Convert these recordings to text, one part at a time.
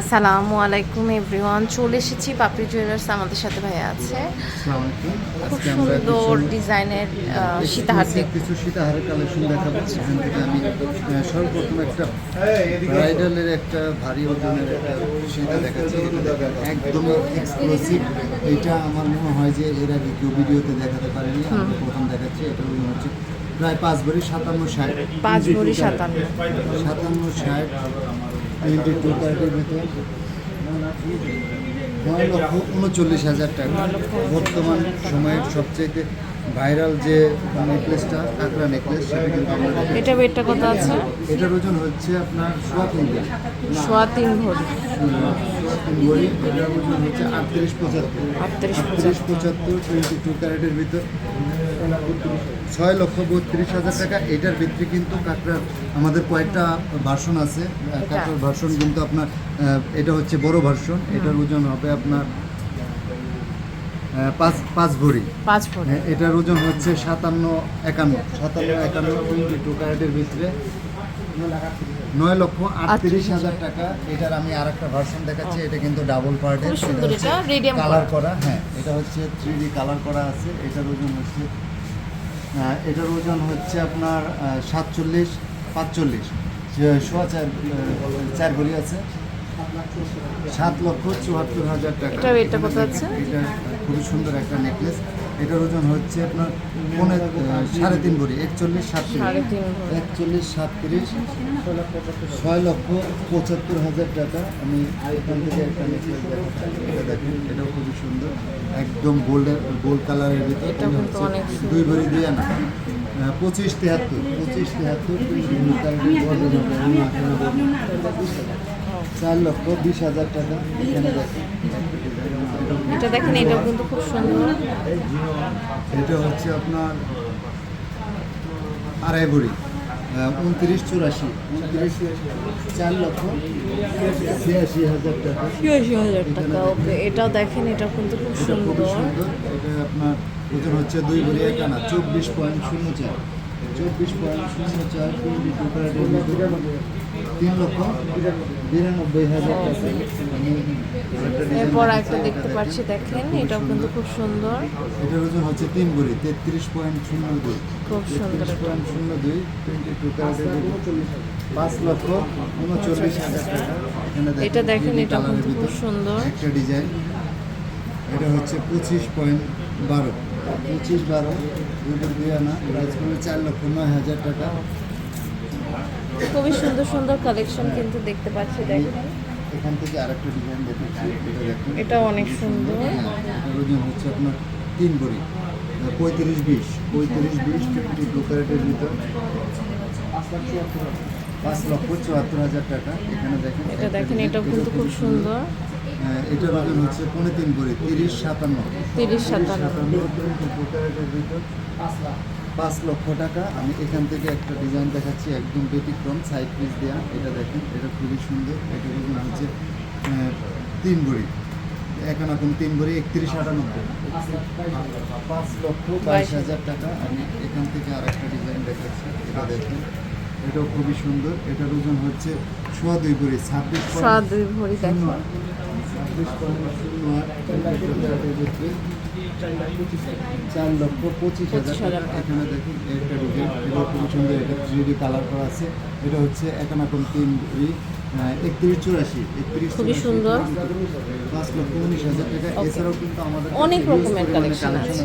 আসসালামু আলাইকুম এভরিওয়ান চলে এসেছি পাপড়ি জুয়েলার্স আমাদের সাথে ভাইয়া আছে। খুব সুন্দর ডিজাইনের সীতাহার কিছু সীতাহারের কালেকশন দেখাবো। এখান থেকে আমি সর্বপ্রথম একটা ব্রাইডালের একটা ভারী ওজনের একটা সীতা দেখাচ্ছি। এটা এক্সক্লুসিভ। এটা আমার মনে হয় যে এর কেউ ভিডিওতে দেখাতে পারেনি। আমি প্রথম দেখাচ্ছি। এটা মনে হচ্ছে প্রায় পাঁচ ভরি সাতান্ন ষাট। পাঁচ ভরি সাতান্ন। সাতান্ন ষাট। টোয়েন্টি টু ভিতরে নয় লক্ষ উনচল্লিশ হাজার টাকা। বর্তমান সময়ের সবচেয়ে ভাইরাল যে নেকলেসটা কাঁকড়া নেকলেস সেটা কিন্তু। এটা ওয়েটটা কত আছে? এটার ওজন হচ্ছে আপনার সোয়া তিন গ্রাম। সোয়া তিন ভরি। তিন ভরি এটার ওজন হচ্ছে আটত্রিশ পঁচাত্তর। আটত্রিশ পঁচাত্তর টোয়েন্টি টু ক্যারেটের ভিতর। ছয় লক্ষ বত্রিশ হাজার টাকা। এটার ভিতরে কিন্তু কাঁকড়ার আমাদের কয়েকটা ভার্সন আছে। কাঁকড়ার ভার্সন কিন্তু আপনার এটা হচ্ছে বড় ভার্সন। এটার ওজন হবে আপনার পাঁচ পাঁচ ভরি। পাঁচ ভরি। হ্যাঁ, এটার ওজন হচ্ছে সাতান্ন একান্ন। সাতান্ন একান্ন টোয়েন্টি টু ক্যারেটের ভিতরে। নয় লক্ষ আটত্রিশ হাজার টাকা। এটার আমি আর একটা ভার্সন দেখাচ্ছি। এটা কিন্তু ডাবল পার্টের। সুন্দর। কালার করা। করা। হ্যাঁ এটা হচ্ছে থ্রি কালার করা আছে। এটার ওজন হচ্ছে এটার ওজন হচ্ছে আপনার সাতচল্লিশ পাঁচচল্লিশ। সোয়া চার চার ভরি আছে। সাত লক্ষ চুয়াত্তর হাজার টাকা। এটা weight আছে? এটা খুবই সুন্দর একটা নেকলেস এটার ওজন হচ্ছে আপনার পনে সাড়ে তিন ভরি একচল্লিশ সাতত্রিশ। একচল্লিশ সাতত্রিশ ছয় লক্ষ পঁচাত্তর হাজার টাকা। আমি এখান থেকে একটা নেকলেস দেখাচ্ছি এটা দেখেন এটাও খুবই সুন্দর একদম গোল্ডের গোল্ড কালারের ভিতরে। দুই ভরি দিয়ে না পঁচিশ তেহাত্তর পঁচিশ তেহাত্তর চার লক্ষ বিশ হাজার টাকা এখানে দেখেন। এটা দেখেন এটাও কিন্তু খুব সুন্দর। এটা হচ্ছে আপনার আড়াই ভরি। উনত্রিশ চুরাশি। উনত্রিশ চার লক্ষ ছিয়াশি হাজার টাকা। ছিয়াশি হাজার টাকা ওকে এটাও দেখেন এটাও কিন্তু খুব সুন্দর। সুন্দর। এটা আপনার ওজন হচ্ছে দুই ভরি এক আনা চব্বিশ পয়েন্ট শূন্য চার। চব্বিশ পয়েন্ট শূন্য চার টোয়েন্টি টু তিন লক্ষ বিরানব্বই হাজার এরপর একটা দেখতে পাচ্ছি দেখেন এটাও কিন্তু খুব সুন্দর। এটার ওজন হচ্ছে তিন তেত্রিশ পয়েন্ট শূন্য দুই। খুব সুন্দর পয়েন্ট শূন্য দুই টোয়েন্টি টু পাঁচ লক্ষ উনচল্লিশ হাজার টাকা। এটা দেখেন, এটা কিন্তু খুব সুন্দর। একটা ডিজাইন। এটা হচ্ছে পঁচিশ পয়েন্ট বারো। পঁচিশ বারো দুটো দুই আনা প্রাইস পড়বে চার লক্ষ নয় হাজার টাকা। খুবই সুন্দর সুন্দর কালেকশন কিন্তু দেখতে পাচ্ছি দেখেন। এখান থেকে আরেকটা ডিজাইন দেখেছি এটা এটা অনেক সুন্দর। হ্যাঁ, ওজন হচ্ছে আপনার তিন ভরি পঁয়ত্রিশ বিশ পঁয়ত্রিশ বিশ টোয়েন্টি টু ক্যারেটের ভিতর। পাঁচ লক্ষ চুয়াত্তর হাজার টাকা এখানে দেখেন। এটা দেখেন এটা কিন্তু খুব সুন্দর। হ্যাঁ, এটার ওজন হচ্ছে পৌনে তিন ভরি তিরিশ সাতান্ন। তিরিশ সাতান্ন। পাঁচ লক্ষ টাকা। আমি এখান থেকে একটা ডিজাইন দেখাচ্ছি একদম ব্যতিক্রম সাইড পিস দেওয়া এটা দেখেন এটা খুবই সুন্দর। এটার ওজন হচ্ছে আহ, তিন ভরি এখন এখন তিন ভরি একত্রিশ আটানব্বই পাঁচ লক্ষ বাইশ হাজার টাকা। আমি এখান থেকে আর একটা ডিজাইন দেখাচ্ছি এটা দেখেন। এটাও খুবই সুন্দর। এটার ওজন হচ্ছে সোয়া দুই ভরি ছাব্বিশ সোয়া দুই ভরি চার লক্ষ পঁচিশ হাজার এখানে দেখুন একটা ডিজাইন এটা খুবই সুন্দর এটা থ্রি কালার করা আছে। এটা হচ্ছে এখন এখন তিন একত্রিশ চুরাশি একত্রিশ খুবই সুন্দর। পাঁচ লক্ষ উনিশ হাজার টাকা। এছাড়াও কিন্তু আমাদের অনেক রকমের collection আছে।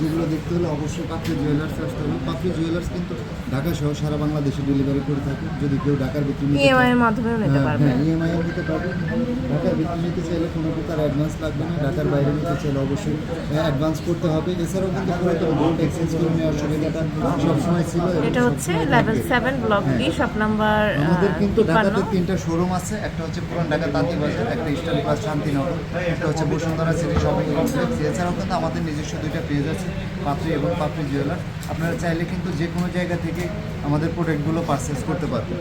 যেগুলো দেখতে হলে অবশ্যই পাপড়ি জুয়েলার্স আসতে হবে। পাপড়ি জুয়েলার্স কিন্তু ঢাকা সহ সারা বাংলাদেশে ডেলিভারি করে থাকে। যদি কেউ ঢাকার ভিতরে ইএমআই এর মাধ্যমেও নিতে হ্যাঁ, হ্যাঁ, নিতে পারবেন ঢাকার ভিতরে নিতে চাইলে কোনো প্রকার অ্যাডভান্স লাগবে না। ঢাকার বাইরে নিতে চাইলে অবশ্যই অ্যাডভান্স করতে হবে। এছাড়াও কিন্তু পুরাতন গোল্ড এক্সচেঞ্জ করে নেওয়ার সুবিধাটা সবসময় ছিল এটা হচ্ছে level. Seven block D shop number আমাদের কিন্তু ঢাকাতে তিনটা শোরুম আছে। একটা হচ্ছে পুরান ঢাকা তাঁতি বাজার একটা ইস্টার্ন প্লাস শান্তিনগর একটা হচ্ছে বসুন্ধরা সিটি শপিং কমপ্লেক্স এছাড়াও কিন্তু আমাদের নিজস্ব দুইটা পেজ আছে। পাপড়ি এবং পাপড়ি জুয়েলার। আপনারা চাইলে কিন্তু যে কোনো জায়গা থেকে আমাদের প্রোডাক্টগুলো পারচেস করতে পারবেন।